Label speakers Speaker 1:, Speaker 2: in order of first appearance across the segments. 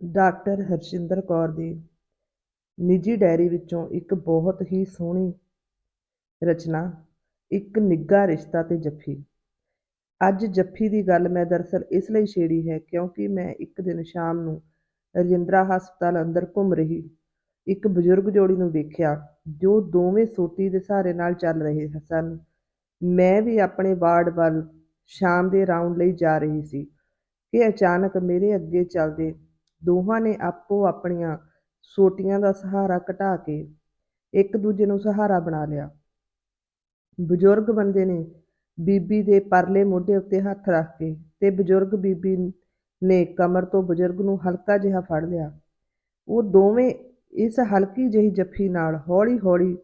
Speaker 1: Doctor Harshinder Kaur ਦੀ ਨਿੱਜੀ diary ਵਿੱਚੋਂ ਇੱਕ ਬਹੁਤ ਹੀ ਸੋਹਣੀ ਰਚਨਾ, ਇੱਕ ਨਿੱਘਾ ਰਿਸ਼ਤਾ ਤੇ ਜੱਫੀ। ਅੱਜ ਜੱਫੀ ਦੀ ਗੱਲ ਮੈਂ ਦਰਅਸਲ ਇਸ ਲਈ ਛੇੜੀ ਹੈ ਕਿਉਂਕਿ ਮੈਂ ਇੱਕ ਦਿਨ ਸ਼ਾਮ ਨੂੰ ਰਜਿੰਦਰਾ ਹਸਪਤਾਲ ਅੰਦਰ ਘੁੰਮ ਰਹੀ, ਇੱਕ ਬਜ਼ੁਰਗ ਜੋੜੀ ਨੂੰ ਵੇਖਿਆ, ਜੋ ਦੋਵੇਂ ਸੋਟੀ ਦੇ ਸਹਾਰੇ ਨਾਲ ਚੱਲ ਰਹੇ ਸਨ। ਮੈਂ ਵੀ ਆਪਣੇ ਵਾਰਡ ਵੱਲ ਸ਼ਾਮ ਦੇ ਰਾਊਂਡ ਲਈ ਜਾ ਰਹੀ ਸੀ ਕਿ ਅਚਾਨਕ ਮੇਰੇ ਅੱਗੇ ਚੱਲਦੇ ਦੋਹਾਂ ਨੇ ਆਪੋ ਆਪਣੀਆਂ ਸੋਟੀਆਂ ਦਾ ਸਹਾਰਾ ਘਟਾ ਕੇ ਇੱਕ ਦੂਜੇ ਨੂੰ ਸਹਾਰਾ ਬਣਾ ਲਿਆ। ਬਜ਼ੁਰਗ ਬੰਦੇ ਨੇ ਬੀਬੀ ਦੇ ਪਰਲੇ ਮੋਢੇ ਉੱਤੇ ਹੱਥ ਰੱਖ ਕੇ ਤੇ ਬਜ਼ੁਰਗ ਬੀਬੀ ਨੇ ਕਮਰ ਤੋਂ ਬਜ਼ੁਰਗ ਨੂੰ ਹਲਕਾ ਜਿਹਾ ਫੜ ਲਿਆ। ਉਹ ਦੋਵੇਂ ਇਸ ਹਲਕੀ ਜਿਹੀ ਜੱਫੀ ਨਾਲ ਹੌਲੀ-ਹੌਲੀ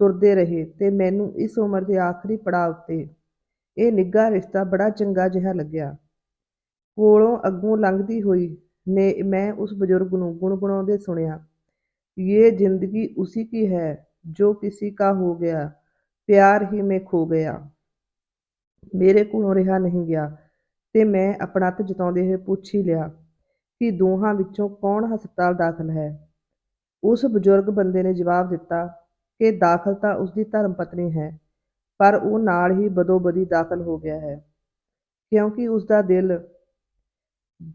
Speaker 1: ਤੁਰਦੇ ਰਹੇ ਤੇ ਮੈਨੂੰ ਇਸ ਉਮਰ ਦੇ ਆਖਰੀ ਪੜਾਅ ਉੱਤੇ ਇਹ ਨਿੱਘਾ ਰਿਸ਼ਤਾ ਬੜਾ ਚੰਗਾ ਜਿਹਾ ਲੱਗਿਆ। ਕੋਲੋਂ ਅੱਗੋਂ ਲੰਘਦੀ ਹੋਈ ਨੇ, ਮੈਂ ਉਸ ਬਜ਼ੁਰਗ ਨੂੰ ਗੁਣਗੁਣਾਉਂਦੇ ਸੁਣਿਆ ये ਜ਼ਿੰਦਗੀ उसी ਕੀ ਹੈ ਜੋ किसी का ਹੋ ਗਿਆ, ਪਿਆਰ ਹੀ में ਖੋ ਗਿਆ। ਮੇਰੇ ਕੋਲੋਂ ਰਿਹਾ ਨਹੀਂ ਗਿਆ, ਤੇ ਮੈਂ ਆਪਣਾ ਹੱਥ ਜਤਾਉਂਦੇ ਹੋਏ ਪੁੱਛ ਹੀ ਲਿਆ ਕਿ ਦੋਹਾਂ ਵਿੱਚੋਂ ਕੌਣ ਹਸਪਤਾਲ ਦਾਖਲ ਹੈ? ਉਸ ਬਜ਼ੁਰਗ ਬੰਦੇ ਨੇ ਜਵਾਬ ਦਿੱਤਾ ਕਿ ਦਾਖਲ ਤਾਂ ਉਸ ਦੀ ਧਰਮ ਪਤਨੀ ਹੈ, ਪਰ ਉਹ ਨਾਲ ਹੀ ਬਦੋਬਦੀ ਦਾਖਲ ਹੋ ਗਿਆ ਹੈ, ਕਿਉਂਕਿ ਉਸ ਦਿਲ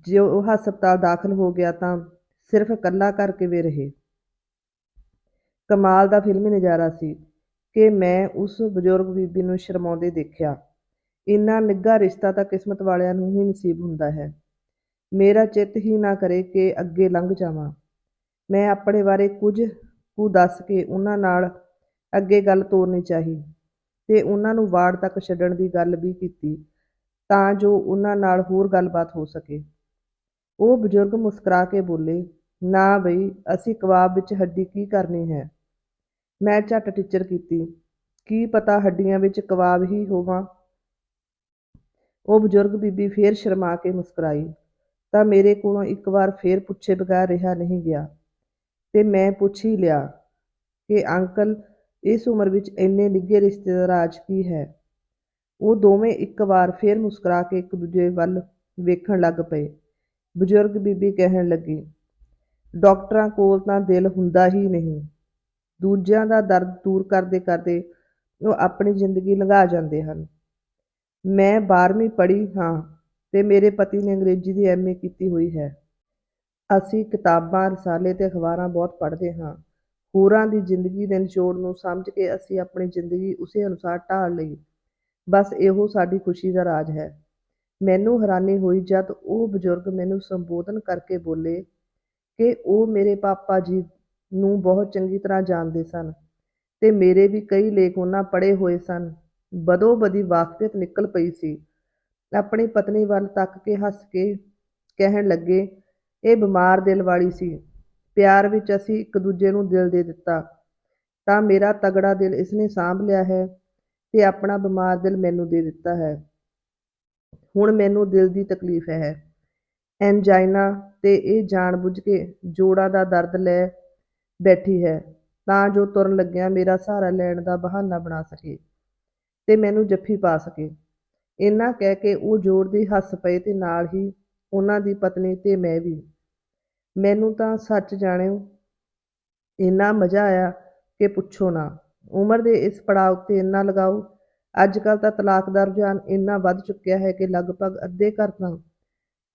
Speaker 1: ਜੋ ਹਸਪਤਾਲ ਦਾਖਲ ਹੋ ਗਿਆ ਤਾਂ ਸਿਰਫ ਇਕੱਲਾ ਕਰਕੇ ਕਿਵੇਂ ਰਹੇ। ਕਮਾਲ ਦਾ ਫਿਲਮੀ ਨਜ਼ਾਰਾ ਸੀ ਕਿ ਮੈਂ ਉਸ ਬਜ਼ੁਰਗ ਬੀਬੀ ਨੂੰ ਸ਼ਰਮਾਉਂਦੇ ਦੇਖਿਆ। ਇੰਨਾ ਨਿੱਘਾ ਰਿਸ਼ਤਾ ਤਾਂ ਕਿਸਮਤ ਵਾਲਿਆਂ ਨੂੰ ਹੀ ਨਸੀਬ ਹੁੰਦਾ ਹੈ। ਮੇਰਾ ਚਿੱਤ ਹੀ ਨਾ ਕਰੇ ਕਿ ਅੱਗੇ ਲੰਘ ਜਾਵਾਂ। ਮੈਂ ਆਪਣੇ ਬਾਰੇ ਕੁਝ ਕੁ ਦੱਸ ਕੇ ਉਹਨਾਂ ਨਾਲ ਅੱਗੇ ਗੱਲ ਤੋਰਨੀ ਚਾਹੀ ਤੇ ਉਹਨਾਂ ਨੂੰ ਵਾਰਡ ਤੱਕ ਛੱਡਣ ਦੀ ਗੱਲ ਵੀ ਕੀਤੀ ਤਾਂ ਜੋ ਉਹਨਾਂ ਨਾਲ ਹੋਰ ਗੱਲਬਾਤ ਹੋ ਸਕੇ। ਉਹ ਬਜ਼ੁਰਗ ਮੁਸਕਰਾ ਕੇ ਬੋਲੇ, ਨਾ ਬਈ, ਅਸੀਂ ਕਬਾਬ ਵਿੱਚ ਹੱਡੀ ਕੀ ਕਰਨੀ ਹੈ? ਮੈਂ ਝੱਟ ਟੀਚਰ ਕੀਤੀ, ਕੀ ਪਤਾ ਹੱਡੀਆਂ ਵਿੱਚ ਕਬਾਬ ਹੀ ਹੋਵਾਂ? ਉਹ ਬਜ਼ੁਰਗ ਬੀਬੀ ਫੇਰ ਸ਼ਰਮਾ ਕੇ ਮੁਸਕਰਾਈ, ਤਾਂ ਮੇਰੇ ਕੋਲੋਂ ਇੱਕ ਵਾਰ ਫੇਰ ਪੁੱਛੇ ਬਗੈਰ ਰਿਹਾ ਨਹੀਂ ਗਿਆ। ਤੇ ਮੈਂ ਪੁੱਛ ਹੀ ਲਿਆ ਕਿ, ਅੰਕਲ, ਇਸ ਉਮਰ ਵਿੱਚ ਇੰਨੇ ਨਿੱਘੇ ਰਿਸ਼ਤੇ ਦਾ ਰਾਜ ਕੀ ਹੈ? ਉਹ ਦੋਵੇਂ ਇੱਕ ਵਾਰ ਫੇਰ ਮੁਸਕਰਾ ਕੇ ਇੱਕ ਦੂਜੇ ਵੱਲ ਵੇਖਣ ਲੱਗ ਪਏ। ਬਜ਼ੁਰਗ ਬੀਬੀ ਕਹਿਣ ਲੱਗੀ, ਡਾਕਟਰਾਂ ਕੋਲ ਤਾਂ ਦਿਲ ਹੁੰਦਾ ਹੀ ਨਹੀਂ। ਦੂਜਿਆਂ ਦਾ ਦਰਦ ਦੂਰ ਕਰਦੇ ਕਰਦੇ ਉਹ ਆਪਣੀ ਜ਼ਿੰਦਗੀ ਲੰਘਾ ਜਾਂਦੇ ਹਨ। ਮੈਂ 12ਵੀਂ ਪੜ੍ਹੀ ਹਾਂ ਤੇ ਮੇਰੇ ਪਤੀ ਨੇ ਅੰਗਰੇਜ਼ੀ ਦੀ ਐਮਏ ਕੀਤੀ ਹੋਈ ਹੈ। ਅਸੀਂ ਕਿਤਾਬਾਂ, ਰਸਾਲੇ ਤੇ ਅਖਬਾਰਾਂ ਬਹੁਤ ਪੜ੍ਹਦੇ ਹਾਂ। ਹੋਰਾਂ ਦੀ ਜ਼ਿੰਦਗੀ ਦੇ ਨਿਚੋੜ ਨੂੰ ਸਮਝ ਕੇ ਅਸੀਂ ਆਪਣੀ ਜ਼ਿੰਦਗੀ ਉਸੇ ਅਨੁਸਾਰ ਢਾਲ ਲਈ। ਬਸ ਇਹੋ ਸਾਡੀ ਖੁਸ਼ੀ ਦਾ ਰਾਜ ਹੈ। ਮੈਨੂੰ ਹੈਰਾਨੀ ਹੋਈ ਜਦ ਉਹ ਬਜ਼ੁਰਗ ਮੈਨੂੰ ਸੰਬੋਧਨ ਕਰਕੇ ਬੋਲੇ ਕਿ ਉਹ ਮੇਰੇ ਪਾਪਾ ਜੀ ਨੂੰ ਬਹੁਤ ਚੰਗੀ ਤਰ੍ਹਾਂ ਜਾਣਦੇ ਸਨ ਤੇ ਮੇਰੇ ਵੀ ਕਈ ਲੇਖ ਉਹਨਾਂ ਪੜ੍ਹੇ ਹੋਏ ਸਨ। ਬਦੋ ਬਦੀ ਵਾਕਫੀਅਤ ਨਿਕਲ ਪਈ ਸੀ। ਆਪਣੀ ਪਤਨੀ ਵੱਲ ਤੱਕ ਕੇ ਹੱਸ ਕੇ ਕਹਿਣ ਲੱਗੇ, ਇਹ ਬਿਮਾਰ ਦਿਲ ਵਾਲੀ ਸੀ। ਪਿਆਰ ਵਿੱਚ ਅਸੀਂ ਇੱਕ ਦੂਜੇ ਨੂੰ ਦਿਲ ਦੇ ਦਿੱਤਾ। ਤਾਂ ਮੇਰਾ ਤਗੜਾ ਦਿਲ ਇਸਨੇ ਸਾਂਭ ਲਿਆ ਹੈ ਤੇ ਆਪਣਾ ਬਿਮਾਰ ਦਿਲ ਮੈਨੂੰ ਦੇ ਦਿੱਤਾ ਹੈ। ਹੁਣ ਮੈਨੂੰ ਦਿਲ ਦੀ ਤਕਲੀਫ ਹੈ। ਐਨਜਾਈਨਾ ਤੇ ਇਹ ਜਾਣਬੁੱਝ ਕੇ ਜੋੜਾਂ ਦਾ ਦਰਦ ਲੈ ਬੈਠੀ ਹੈ, ਤਾਂ ਜੋ ਤੁਰਨ ਲੱਗਿਆ ਮੇਰਾ ਸਹਾਰਾ ਲੈਣ ਦਾ ਬਹਾਨਾ ਬਣਾ ਸਕੇ ਤੇ ਮੈਨੂੰ ਜੱਫੀ ਪਾ ਸਕੇ। ਇੰਨਾ ਕਹਿ ਕੇ ਉਹ ਜੋੜ ਦੀ ਹੱਸ ਪਏ ਤੇ ਨਾਲ ਹੀ ਉਹਨਾਂ ਦੀ ਪਤਨੀ ਤੇ ਮੈਂ ਵੀ। ਮੈਨੂੰ ਤਾਂ ਸੱਚ ਜਾਣਿਓ, ਇੰਨਾ ਮਜ਼ਾ ਆਇਆ ਕਿ ਪੁੱਛੋ ਨਾ, ਉਮਰ ਦੇ ਇਸ ਪੜਾਅ ਉੱਤੇ ਇੰਨਾ ਲਗਾਓ ਅੱਜ ਕੱਲ ਤਾਂ ਤਲਾਕ ਦਾ ਰੁਝਾਨ ਇੰਨਾ ਵੱਧ ਚੁੱਕਿਆ ਹੈ ਕਿ ਲਗਭਗ ਅੱਧੇ ਘਰ ਤਾਂ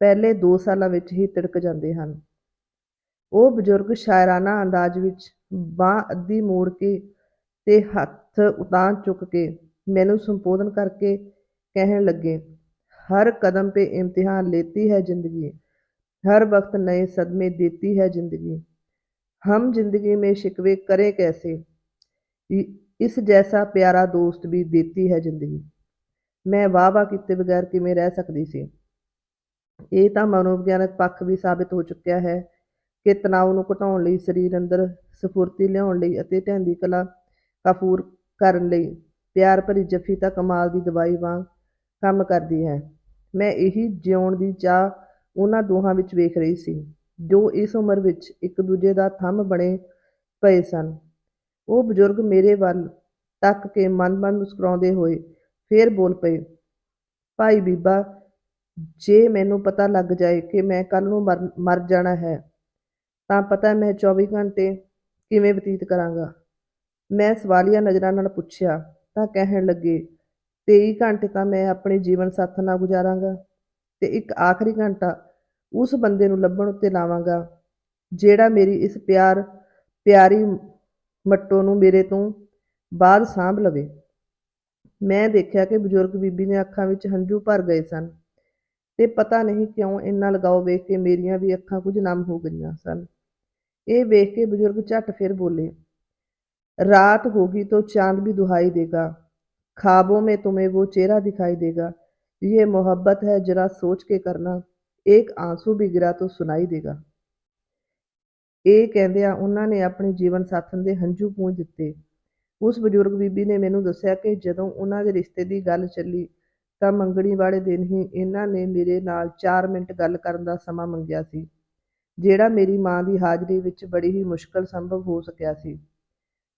Speaker 1: ਪਹਿਲੇ 2 ਸਾਲਾਂ ਵਿੱਚ ਹੀ ਤਿੜਕ ਜਾਂਦੇ ਹਨ ਉਹ ਬਜ਼ੁਰਗ ਸ਼ਾਇਰਾਨਾ ਅੰਦਾਜ਼ ਵਿੱਚ ਬਾਹ ਅੱਧੀ ਮੋੜ ਕੇ ਤੇ ਹੱਥ ਉਤਾਂ ਚੁੱਕ ਕੇ ਮੈਨੂੰ ਸੰਬੋਧਨ ਕਰਕੇ ਕਹਿਣ ਲੱਗੇ हर कदम पे इम्तिहान लेती है जिंदगी हर वक्त नए सदमे देती है जिंदगी हम जिंदगी में शिकवे करें कैसे ਇਸ ਜੈਸਾ ਪਿਆਰਾ ਦੋਸਤ ਵੀ ਦਿੱਤੀ ਹੈ ਜ਼ਿੰਦਗੀ। ਮੈਂ ਵਾਹ ਵਾਹ ਕੀਤੇ ਬਗੈਰ ਕਿਵੇਂ ਰਹਿ ਸਕਦੀ ਸੀ? ਇਹ ਤਾਂ ਮਨੋਵਿਗਿਆਨਕ ਪੱਖ ਵੀ ਸਾਬਤ ਹੋ ਚੁੱਕਿਆ ਹੈ ਕਿ ਤਣਾਅ ਨੂੰ ਘਟਾਉਣ ਲਈ ਸਰੀਰ ਅੰਦਰ ਸਫੁਰਤੀ ਲਿਆਉਣ ਲਈ ਅਤੇ ਢਹਿੰਦੀ ਕਲਾ ਕਾਫੂਰ ਕਰਨ ਲਈ ਪਿਆਰ ਭਰੀ ਜੱਫੀ ਤਾਂ ਕਮਾਲ ਦੀ ਦਵਾਈ ਵਾਂਗ ਕੰਮ ਕਰਦੀ ਹੈ। ਮੈਂ ਇਹੀ ਜਿਉਣ ਦੀ ਚਾਹ ਉਹਨਾਂ ਦੋਹਾਂ ਵਿੱਚ ਵੇਖ ਰਹੀ ਸੀ, ਜੋ ਇਸ ਉਮਰ ਵਿੱਚ ਇੱਕ ਦੂਜੇ ਦਾ ਥੰਮ ਬਣੇ ਪਏ ਸਨ। ਉਹ ਬਜ਼ੁਰਗ ਮੇਰੇ ਵੱਲ ਤੱਕ ਕੇ ਮਨ-ਮਨ ਮੁਸਕਰਾਉਂਦੇ ਹੋਏ ਫੇਰ ਬੋਲ ਪਏ, ਭਾਈ ਬੀਬਾ, ਜੇ ਮੈਨੂੰ ਪਤਾ ਲੱਗ ਜਾਏ ਕਿ ਮੈਂ ਕੱਲ ਨੂੰ ਮਰ ਮਰ ਜਾਣਾ ਹੈ, ਤਾਂ ਪਤਾ ਮੈਂ 24 ਘੰਟੇ ਕਿਵੇਂ ਬਤੀਤ ਕਰਾਂਗਾ? ਮੈਂ ਸਵਾਲੀਆ ਨਜ਼ਰਾਂ ਨਾਲ ਪੁੱਛਿਆ, ਤਾਂ ਕਹਿਣ ਲੱਗੇ 23 ਘੰਟੇ ਤਾਂ ਮੈਂ ਆਪਣੇ ਜੀਵਨ ਸਾਥ ਨਾਲ ਗੁਜ਼ਾਰਾਂਗਾ ਤੇ ਇੱਕ ਆਖਰੀ ਘੰਟਾ ਉਸ ਬੰਦੇ ਨੂੰ ਲੱਭਣ ਉੱਤੇ ਲਾਵਾਂਗਾ, ਜਿਹੜਾ ਮੇਰੀ ਇਸ ਪਿਆਰ, ਪਿਆਰੀ ਮੱਟੋ ਨੂੰ ਮੇਰੇ ਤੋਂ ਬਾਅਦ ਸਾਂਭ ਲਵੇ ਮੈਂ ਦੇਖਿਆ ਕਿ ਬਜ਼ੁਰਗ ਬੀਬੀ ਦੇ ਅੱਖਾਂ ਵਿੱਚ ਹੰਝੂ ਭਰ ਗਏ ਸਨ ਤੇ ਪਤਾ ਨਹੀਂ ਕਿਉਂ ਇੰਨਾ ਲਗਾਓ ਵੇਖ ਕੇ ਮੇਰੀਆਂ ਵੀ ਅੱਖਾਂ ਕੁਝ ਨਮ ਹੋ ਗਈਆਂ ਸਨ ਇਹ ਵੇਖ ਕੇ ਬਜ਼ੁਰਗ ਝੱਟ ਫਿਰ ਬੋਲੇ रात होगी तो चांद भी दुहाई देगा ख्वाबों में तुम्हें वो चेहरा दिखाई देगा ये मोहब्बत है जरा सोच के करना एक आंसू भी गिरा तो सुनाई देगा ਇਹ ਕਹਿੰਦਿਆਂ ਉਹਨਾਂ ਨੇ ਆਪਣੇ ਜੀਵਨ ਸਾਥਣ ਦੇ ਹੰਝੂ ਪੂੰਝ ਦਿੱਤੇ। ਉਸ ਬਜ਼ੁਰਗ ਬੀਬੀ ਨੇ ਮੈਨੂੰ ਦੱਸਿਆ ਕਿ ਜਦੋਂ ਉਹਨਾਂ ਦੇ ਰਿਸ਼ਤੇ ਦੀ ਗੱਲ ਚੱਲੀ ਤਾਂ ਮੰਗਣੀ ਵਾਲੇ ਦਿਨ ਹੀ ਇਹਨਾਂ ਨੇ ਮੇਰੇ ਨਾਲ 4 ਮਿੰਟ ਗੱਲ ਕਰਨ ਦਾ ਸਮਾਂ ਮੰਗਿਆ ਸੀ, ਜਿਹੜਾ ਮੇਰੀ ਮਾਂ ਦੀ ਹਾਜ਼ਰੀ ਵਿੱਚ ਬੜੀ ਹੀ ਮੁਸ਼ਕਲ ਸੰਭਵ ਹੋ ਸਕਿਆ ਸੀ।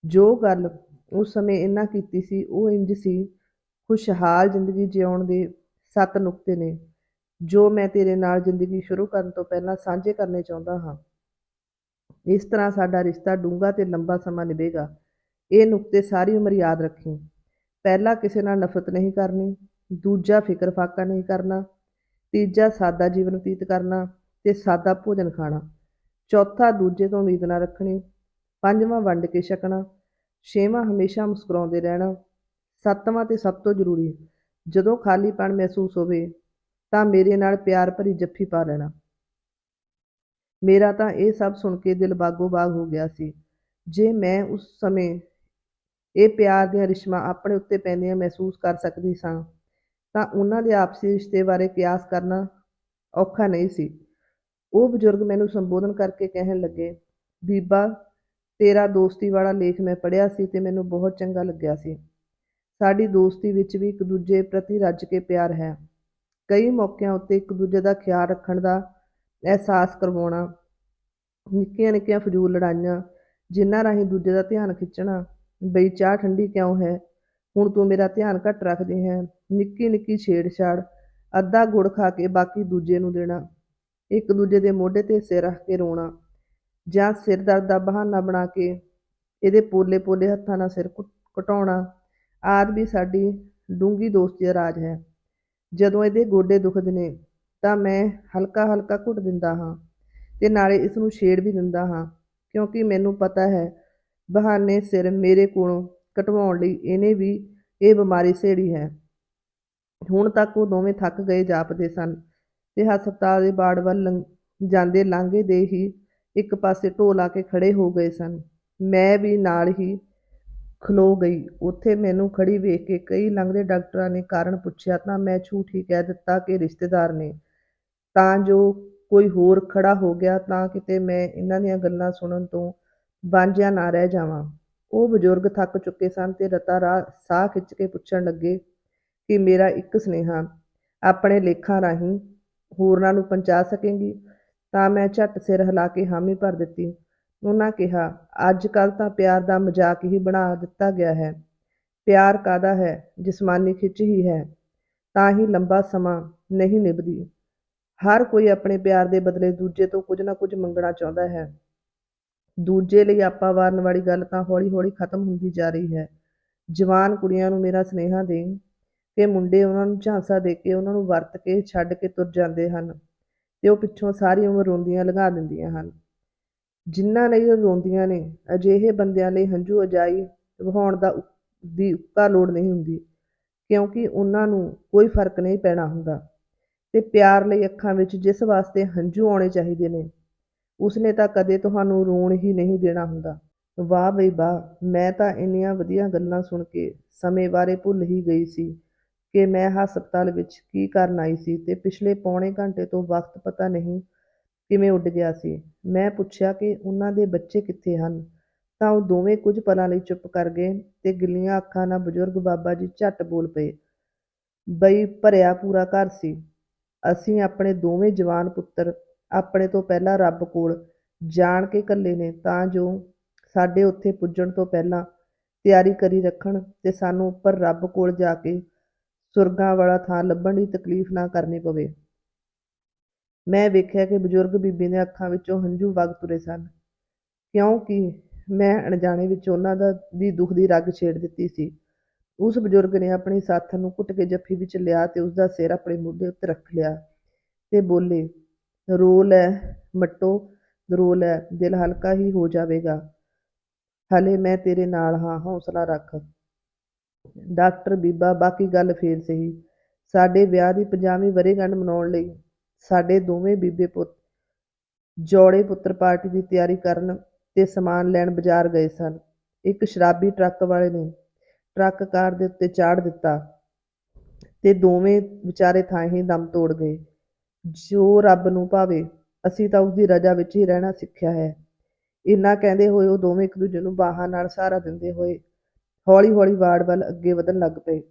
Speaker 1: ਜੋ ਗੱਲ ਉਸ ਸਮੇਂ ਇਹਨਾਂ ਕੀਤੀ ਸੀ, ਉਹ ਇੰਜ ਸੀ, ਖੁਸ਼ਹਾਲ ਜ਼ਿੰਦਗੀ ਜਿਉਣ ਦੇ ਸੱਤ ਨੁਕਤੇ ਨੇ, ਜੋ ਮੈਂ ਤੇਰੇ ਨਾਲ ਜ਼ਿੰਦਗੀ ਸ਼ੁਰੂ ਕਰਨ ਤੋਂ ਪਹਿਲਾਂ ਸਾਂਝੇ ਕਰਨੇ ਚਾਹੁੰਦਾ ਹਾਂ। ਇਸ ਤਰ੍ਹਾਂ ਸਾਡਾ ਰਿਸ਼ਤਾ ਡੂੰਘਾ ਤੇ ਲੰਬਾ ਸਮਾਂ ਨਿਭੇਗਾ। ਇਹ ਨੁਕਤੇ ਸਾਰੀ ਉਮਰ ਯਾਦ ਰੱਖੀ। ਪਹਿਲਾ ਕਿਸੇ ਨਾਲ ਨਫ਼ਰਤ ਨਹੀਂ ਕਰਨੀ, ਦੂਜਾ ਫਿਕਰ ਫਾਕਾ ਨਹੀਂ ਕਰਨਾ, ਤੀਜਾ ਸਾਦਾ ਜੀਵਨ ਬਤੀਤ ਕਰਨਾ ਤੇ ਸਾਦਾ ਭੋਜਨ ਖਾਣਾ। ਚੌਥਾ ਦੂਜੇ ਤੋਂ ਉਮੀਦ ਨਾ ਰੱਖਣੀ, ਪੰਜਵਾਂ ਵੰਡ ਕੇ ਛਕਣਾ, ਛੇਵਾਂ ਹਮੇਸ਼ਾ ਮੁਸਕਰਾਉਂਦੇ ਰਹਿਣਾ, ਸੱਤਵਾਂ ਤੇ ਸਭ ਤੋਂ ਜ਼ਰੂਰੀ, ਜਦੋਂ ਖਾਲੀਪਣ ਮਹਿਸੂਸ ਹੋਵੇ ਤਾਂ ਮੇਰੇ ਨਾਲ ਪਿਆਰ ਭਰੀ ਜੱਫੀ ਪਾ ਲੈਣਾ। ਮੇਰਾ ਤਾਂ ਇਹ ਸਭ ਸੁਣ ਕੇ ਦਿਲ ਬਾਗੋ ਬਾਗ ਹੋ ਗਿਆ ਸੀ। ਜੇ ਮੈਂ ਉਸ ਸਮੇਂ ਇਹ ਪਿਆਰ ਦੀਆਂ ਰਿਸ਼ਮਾਂ ਆਪਣੇ ਉੱਤੇ ਪੈਂਦੀਆਂ ਮਹਿਸੂਸ ਕਰ ਸਕਦੀ ਸਾਂ, ਤਾਂ ਉਹਨਾਂ ਦੇ ਆਪਸੀ ਰਿਸ਼ਤੇ ਬਾਰੇ ਕਿਆਸ ਕਰਨਾ ਔਖਾ ਨਹੀਂ ਸੀ। ਉਹ ਬਜ਼ੁਰਗ ਮੈਨੂੰ ਸੰਬੋਧਨ ਕਰਕੇ ਕਹਿਣ ਲੱਗੇ, ਬੀਬਾ, ਤੇਰਾ ਦੋਸਤੀ ਵਾਲਾ ਲੇਖ ਮੈਂ ਪੜ੍ਹਿਆ ਸੀ ਤੇ ਮੈਨੂੰ ਬਹੁਤ ਚੰਗਾ ਲੱਗਿਆ ਸੀ। ਸਾਡੀ ਦੋਸਤੀ ਵਿੱਚ ਵੀ ਇੱਕ ਦੂਜੇ ਪ੍ਰਤੀ ਰੱਜ ਕੇ ਪਿਆਰ ਹੈ। ਕਈ ਮੌਕਿਆਂ ਉੱਤੇ ਇੱਕ ਦੂਜੇ ਦਾ ਖਿਆਲ ਰੱਖਣ ਦਾ ਅਹਿਸਾਸ ਕਰਵਾਉਣਾ, ਨਿੱਕੀਆਂ ਨਿੱਕੀਆਂ ਫਜ਼ੂਲ ਲੜਾਈਆਂ, ਜਿਨ੍ਹਾਂ ਰਾਹੀਂ ਦੂਜੇ ਦਾ ਧਿਆਨ ਖਿੱਚਣਾ, ਬਈ ਚਾਹ ਠੰਡੀ ਕਿਉਂ ਹੈ? ਹੁਣ ਤੂੰ ਮੇਰਾ ਧਿਆਨ ਘੱਟ ਰੱਖਦੀ ਹੈ, ਨਿੱਕੀ ਨਿੱਕੀ ਛੇੜਛਾੜ, ਅੱਧਾ ਗੁੜ ਖਾ ਕੇ ਬਾਕੀ ਦੂਜੇ ਨੂੰ ਦੇਣਾ, ਇੱਕ ਦੂਜੇ ਦੇ ਮੋਢੇ ਤੇ ਸਿਰ ਰੱਖ ਕੇ ਰੋਣਾ, ਜਾਂ ਸਿਰ ਦਰਦ ਦਾ ਬਹਾਨਾ ਬਣਾ ਕੇ ਇਹਦੇ ਪੋਲੇ ਪੋਲੇ ਹੱਥਾਂ ਨਾਲ ਸਿਰ ਘੁ- ਘਟਾਉਣਾ ਆਦਿ ਵੀ ਸਾਡੀ ਡੂੰਗੀ ਦੋਸਤੀ ਦਾ ਰਾਜ ਹੈ। ਜਦੋਂ ਇਹਦੇ ਗੋਡੇ ਦੁਖਦੇ ਨੇ ਤਾਂ ਮੈਂ ਹਲਕਾ ਹਲਕਾ ਘੁੱਟ ਦਿੰਦਾ ਹਾਂ ਤੇ ਨਾਲੇ ਇਸ ਨੂੰ ਛੇੜ ਵੀ ਦਿੰਦਾ ਹਾਂ, ਕਿਉਂਕਿ ਮੈਨੂੰ ਪਤਾ ਹੈ ਬਹਾਨੇ ਸਿਰ ਮੇਰੇ ਕੋਲੋਂ ਕਟਵਾਉਣ ਲਈ ਇਹਨੇ ਵੀ ਇਹ ਬਿਮਾਰੀ ਸੇੜੀ ਹੈ। ਹੁਣ ਤੱਕ ਉਹ ਦੋਵੇਂ ਥੱਕ ਗਏ ਜਾਪਦੇ ਸਨ ਤੇ ਹਸਪਤਾਲ ਦੇ ਬਾੜ ਵੱਲ ਲੰਘ- ਜਾਂਦੇ ਲਾਂਘੇ ਦੇ ਹੀ ਇੱਕ ਪਾਸੇ ਢੋ ਲਾ ਕੇ ਖੜੇ ਹੋ ਗਏ ਸਨ। ਮੈਂ ਵੀ ਨਾਲ ਹੀ ਖਲੋ ਗਈ। ਉੱਥੇ ਮੈਨੂੰ ਖੜੀ ਵੇਖ ਕੇ ਕਈ ਲੰਘਦੇ ਡਾਕਟਰਾਂ ਨੇ ਕਾਰਨ ਪੁੱਛਿਆ ਤਾਂ ਮੈਂ ਝੂਠ ਹੀ ਕਹਿ ਦਿੱਤਾ ਕਿ ਰਿਸ਼ਤੇਦਾਰ ਨੇ ਤਾਂ ਜੋ ਕੋਈ ਹੋਰ ਖੜਾ ਹੋ ਗਿਆ ਤਾਂ ਕਿਤੇ ਮੈਂ ਇਹਨਾਂ ਦੀਆਂ ਗੱਲਾਂ ਸੁਣਨ ਤੋਂ ਵਾਂਝਿਆ ਨਾ ਰਹਿ ਜਾਵਾਂ। ਉਹ ਬਜ਼ੁਰਗ ਥੱਕ ਚੁੱਕੇ ਸਨ ਤੇ ਰਤਾ ਰਾਹ ਸਾਹ ਖਿੱਚ ਕੇ ਪੁੱਛਣ ਲੱਗੇ ਕਿ ਮੇਰਾ ਇੱਕ ਸੁਨੇਹਾ, ਆਪਣੇ ਲੇਖਾਂ ਰਾਹੀਂ ਹੋਰਨਾਂ ਨੂੰ ਪਹੁੰਚਾ ਸਕੇਂਗੀ? ਤਾਂ ਮੈਂ ਝੱਟ ਸਿਰ ਹਿਲਾ ਕੇ ਹਾਮੀ ਭਰ ਦਿੱਤੀ। ਉਹਨਾਂ ਕਿਹਾ ਅੱਜ ਕੱਲ ਤਾਂ ਪਿਆਰ ਦਾ ਮਜ਼ਾਕ ਹੀ ਬਣਾ ਦਿੱਤਾ ਗਿਆ ਹੈ। ਪਿਆਰ ਕਾਦਾ ਹੈ? ਜਿਸਮਾਨੀ ਖਿੱਚ ਹੀ ਹੈ। ਤਾਂ ਹੀ ਲੰਬਾ ਸਮਾਂ ਨਹੀਂ ਨਿਭਦੀ। ਹਰ ਕੋਈ ਆਪਣੇ ਪਿਆਰ ਦੇ ਬਦਲੇ ਦੂਜੇ ਤੋਂ ਕੁਝ ਨਾ ਕੁਝ ਮੰਗਣਾ ਚਾਹੁੰਦਾ ਹੈ। ਦੂਜੇ ਲਈ ਆਪਾ ਵਾਰਨ ਵਾਲੀ ਗੱਲ ਤਾਂ ਹੌਲੀ-ਹੌਲੀ ਖਤਮ ਹੁੰਦੀ ਜਾ ਰਹੀ ਹੈ। ਜਵਾਨ ਕੁੜੀਆਂ ਨੂੰ ਮੇਰਾ ਸੁਨੇਹਾ ਦੇ ਕਿ ਮੁੰਡੇ ਉਹਨਾਂ ਨੂੰ ਝਾਂਸਾ ਦੇ ਕੇ ਉਹਨਾਂ ਨੂੰ ਵਰਤ ਕੇ ਛੱਡ ਕੇ ਤੁਰ ਜਾਂਦੇ ਹਨ ਤੇ ਉਹ ਪਿੱਛੋਂ ਸਾਰੀ ਉਮਰ ਰੋਂਦੀਆਂ ਲਗਾ ਦਿੰਦੀਆਂ ਹਨ। ਜਿਨ੍ਹਾਂ ਲਈ ਉਹ ਰੋਂਦੀਆਂ ਨੇ, ਅਜਿਹੇ ਬੰਦਿਆਂ ਲਈ ਹੰਝੂ ਅਜਾਈ ਵਹਾਉਣ ਦਾ ਉ- ਦੀ ਉੱਕਾ ਲੋੜ ਨਹੀਂ ਹੁੰਦੀ, ਕਿਉਂਕਿ ਉਹਨਾਂ ਨੂੰ ਕੋਈ ਫ਼ਰਕ ਨਹੀਂ ਪੈਣਾ ਹੁੰਦਾ। ਤੇ ਪਿਆਰ ਲਈ ਅੱਖਾਂ ਵਿੱਚ ਜਿਸ ਵਾਸਤੇ ਹੰਝੂ ਆਉਣੇ ਚਾਹੀਦੇ ਨੇ, ਉਸਨੇ ਤਾਂ ਕਦੇ ਤੁਹਾਨੂੰ ਰੋਣ ਹੀ ਨਹੀਂ ਦੇਣਾ ਹੁੰਦਾ। ਵਾਹ ਬਈ ਵਾਹ, ਮੈਂ ਤਾਂ ਇੰਨੀਆਂ ਵਧੀਆ ਗੱਲਾਂ ਸੁਣ ਕੇ ਸਮੇਂ ਬਾਰੇ ਭੁੱਲ ਹੀ ਗਈ ਸੀ ਕਿ ਮੈਂ ਹਸਪਤਾਲ ਵਿੱਚ ਕੀ ਕਰਨ ਆਈ ਸੀ ਤੇ ਪਿਛਲੇ ਪੌਣੇ ਘੰਟੇ ਤੋਂ ਵਕਤ ਪਤਾ ਨਹੀਂ ਕਿਵੇਂ ਉੱਡ ਗਿਆ ਸੀ। ਮੈਂ ਪੁੱਛਿਆ ਕਿ ਉਹਨਾਂ ਦੇ ਬੱਚੇ ਕਿੱਥੇ ਹਨ? ਤਾਂ ਉਹ ਦੋਵੇਂ ਕੁਝ ਪਲਾਂ ਲਈ ਚੁੱਪ ਕਰ ਗਏ ਤੇ ਗਿੱਲੀਆਂ ਅੱਖਾਂ ਨਾਲ ਬਜ਼ੁਰਗ ਬਾਬਾ ਜੀ ਝੱਟ ਬੋਲ ਪਏ, ਬਈ ਭਰਿਆ ਪੂਰਾ ਘਰ ਸੀ। ਅਸੀਂ ਆਪਣੇ ਦੋਵੇਂ ਜਵਾਨ ਪੁੱਤਰ ਆਪਣੇ ਤੋਂ ਪਹਿਲਾਂ ਰੱਬ ਕੋਲ ਜਾਣ ਕੇ ਘੱਲੇ ਨੇ, ਤਾਂ ਜੋ ਸਾਡੇ ਉੱਥੇ ਪੁੱਜਣ ਤੋਂ ਪਹਿਲਾਂ ਤਿਆਰੀ ਕਰੀ ਰੱਖਣ ਤੇ ਸਾਨੂੰ ਉੱਪਰ ਰੱਬ ਕੋਲ ਜਾ ਕੇ ਸੁਰਗਾਂ ਵਾਲਾ ਥਾਂ ਲੱਭਣ ਦੀ ਤਕਲੀਫ ਨਾ ਕਰਨੀ ਪਵੇ। ਮੈਂ ਵੇਖਿਆ ਕਿ ਬਜ਼ੁਰਗ ਬੀਬੀ ਦੀਆਂ ਅੱਖਾਂ ਵਿੱਚੋਂ ਹੰਝੂ ਵਗ ਤੁਰੇ ਸਨ, ਕਿਉਂਕਿ ਮੈਂ ਅਣਜਾਣੇ ਵਿੱਚ ਉਹਨਾਂ ਦਾ, ਦੀ ਦੁੱਖ ਦੀ ਰਗ ਛੇੜ ਦਿੱਤੀ ਸੀ। ਉਸ ਬਜ਼ੁਰਗ ਨੇ ਆਪਣੀ ਸਾਥ ਨੂੰ ਘੁੱਟ ਕੇ ਜੱਫੀ ਵਿੱਚ ਲਿਆ ਤੇ ਉਸਦਾ ਸਿਰ ਆਪਣੇ ਮੋਢੇ ਉੱਤੇ ਰੱਖ ਲਿਆ ਤੇ ਬੋਲੇ ਰੋਲ ਹੈ ਮੱਟੋ ਰੋਲ ਹੈ ਦਿਲ ਹਲਕਾ ਹੀ ਹੋ ਜਾਵੇਗਾ। ਹਲੇ ਮੈਂ ਤੇਰੇ ਨਾਲ ਹਾਂ, ਹੌਸਲਾ ਰੱਖ ਡਾਕਟਰ ਬੀਬਾ ਬਾਕੀ ਗੱਲ ਫੇਰ ਸਹੀ। ਸਾਡੇ ਵਿਆਹ ਦੀ 50ਵੀਂ ਵਰੇਗੰਢ ਮਨਾਉਣ ਲਈ ਸਾਡੇ ਦੋਵੇਂ ਬੀਬੇ ਪੁੱਤ ਜੋੜੇ ਪੁੱਤਰ ਪਾਰਟੀ ਦੀ ਤਿਆਰੀ ਕਰਨ ਤੇ ਸਮਾਨ ਲੈਣ ਬਾਜ਼ਾਰ ਗਏ ਸਨ। ਇੱਕ ਸ਼ਰਾਬੀ ਟਰੱਕ ਵਾਲੇ ਨੇ ਟਰੱਕ ਕਾਰ ਦੇ ਉੱਤੇ ਚਾੜ ਦਿੱਤਾ ਤੇ ਦੋਵੇਂ ਵਿਚਾਰੇ ਥਾਂ ਹੀ ਦਮ ਤੋੜ ਗਏ। ਜੋ ਰੱਬ ਨੂੰ ਭਾਵੇ, ਅਸੀਂ ਤਾਂ ਉਸਦੀ ਰਜਾ ਵਿੱਚ ਹੀ ਰਹਿਣਾ ਸਿੱਖਿਆ ਹੈ। ਇੰਨਾ ਕਹਿੰਦੇ ਹੋਏ ਉਹ ਦੋਵੇਂ ਇੱਕ ਦੂਜੇ ਨੂੰ ਬਾਹਾਂ ਨਾਲ ਸਹਾਰਾ ਦਿੰਦੇ ਹੋਏ ਹੌਲੀ ਹੌਲੀ ਵਾੜ ਵੱਲ ਅੱਗੇ ਵਧਣ ਲੱਗ ਪਏ।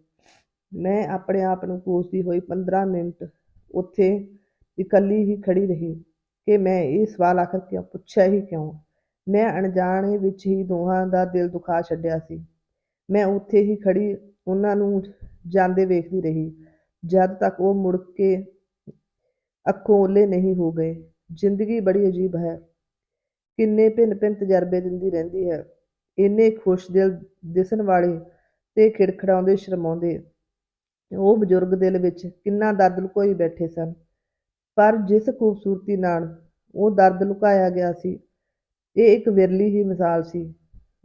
Speaker 1: ਮੈਂ ਆਪਣੇ ਆਪ ਨੂੰ ਕੋਸਦੀ ਹੋਈ 15 ਮਿੰਟ ਉੱਥੇ ਇਕੱਲੀ ਹੀ ਖੜੀ ਰਹੀ ਕਿ ਮੈਂ ਇਹ ਸਵਾਲ ਆਖਰ ਕਿਉਂ ਪੁੱਛਿਆ ਹੀ ਕਿਉਂ? ਮੈਂ ਅਣਜਾਣੇ ਵਿੱਚ ਹੀ ਦੋਹਾਂ ਦਾ ਦਿਲ ਦੁਖਾ ਛੱਡਿਆ ਸੀ। ਮੈਂ ਉੱਥੇ ਹੀ ਖੜੀ ਉਹਨਾਂ ਨੂੰ ਜਾਂਦੇ ਵੇਖਦੀ ਰਹੀ। ਜਦ ਤੱਕ ਉਹ ਮੁੜ ਕੇ ਅੱਖੋਂ ਓਲੇ ਨਹੀਂ ਹੋ ਗਏ, ਜ਼ਿੰਦਗੀ ਬੜੀ ਅਜੀਬ ਹੈ। ਕਿੰਨੇ ਭਿੰਨ ਭਿੰਨ ਤਜਰਬੇ ਦਿੰਦੀ ਰਹਿੰਦੀ ਹੈ। ਇੰਨੇ ਖੁਸ਼ ਦਿਲ ਦਿਸਣ ਵਾਲੇ ਤੇ ਖਿੜਖੜਾਉਂਦੇ, ਸ਼ਰਮਾਉਂਦੇ। ਉਹ ਬਜ਼ੁਰਗ ਦਿਲ ਵਿੱਚ ਕਿੰਨਾ ਦਰਦ ਲੁਕੋਈ ਬੈਠੇ ਸਨ। ਪਰ ਜਿਸ ਖੂਬਸੂਰਤੀ ਨਾਲ ਉਹ ਦਰਦ ਲੁਕਾਇਆ ਗਿਆ ਸੀ, ਇਹ ਇੱਕ ਵਿਰਲੀ ਹੀ ਮਿਸਾਲ ਸੀ।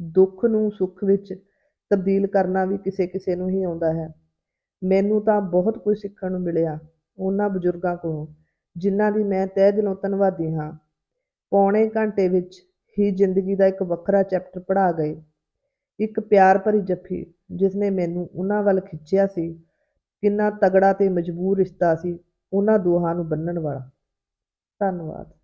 Speaker 1: ਦੁੱਖ ਨੂੰ ਸੁੱਖ ਵਿੱਚ ਤਬਦੀਲ ਕਰਨਾ ਵੀ ਕਿਸੇ ਕਿਸੇ ਨੂੰ ਹੀ ਆਉਂਦਾ ਹੈ। ਮੈਨੂੰ ਤਾਂ ਬਹੁਤ ਕੁਝ ਸਿੱਖਣ ਨੂੰ ਮਿਲਿਆ, ਉਹਨਾਂ ਬਜ਼ੁਰਗਾਂ ਕੋਲੋਂ, ਜਿਨ੍ਹਾਂ ਦੀ ਮੈਂ ਤਹਿ ਦਿਲੋਂ ਧੰਨਵਾਦੀ ਹਾਂ। ਪੌਣੇ ਘੰਟੇ ਵਿੱਚ ਹੀ ਜ਼ਿੰਦਗੀ ਦਾ ਇੱਕ ਵੱਖਰਾ ਚੈਪਟਰ ਪੜ੍ਹਾ ਗਏ। ਇੱਕ ਪਿਆਰ ਭਰੀ ਜੱਫੀ, ਜਿਸ ਨੇ ਮੈਨੂੰ ਉਹਨਾਂ ਵੱਲ ਖਿੱਚਿਆ ਸੀ, ਕਿੰਨਾ ਤਗੜਾ ਤੇ ਮਜਬੂਰ ਰਿਸ਼ਤਾ ਸੀ, ਉਹਨਾਂ ਦੋਹਾਂ ਨੂੰ ਬੰਨਣ ਵਾਲਾ। ਧੰਨਵਾਦ।